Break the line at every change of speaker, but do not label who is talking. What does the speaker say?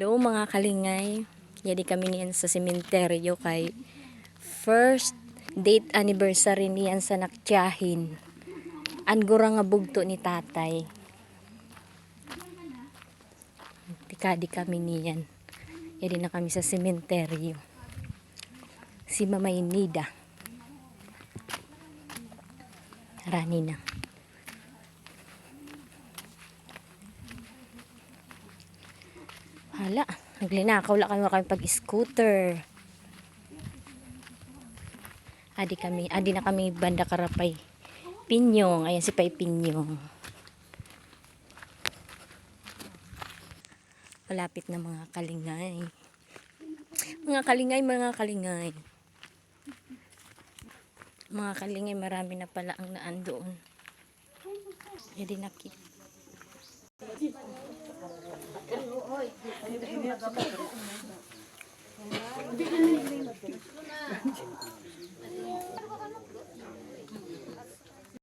Hello mga kalingay. Yadi kami niyan sa sementeryo kay first date anniversary niyan sa Naktiyahin. Angura nga bugto ni tatay. Tikadi kami niyan. Yadi na kami sa sementeryo. Si Mama Inida. Rani na. Hala, naglinakaw la kami kami pag scooter. Adi kami, adi na kami banda karapay. Pinyong, ayan si Pay Pinyong. Malapit na mga kalingay. Mga kalingay, mga kalingay. Mga kalingay, marami na pala ang naan doon. Hindi nakita. Hindi na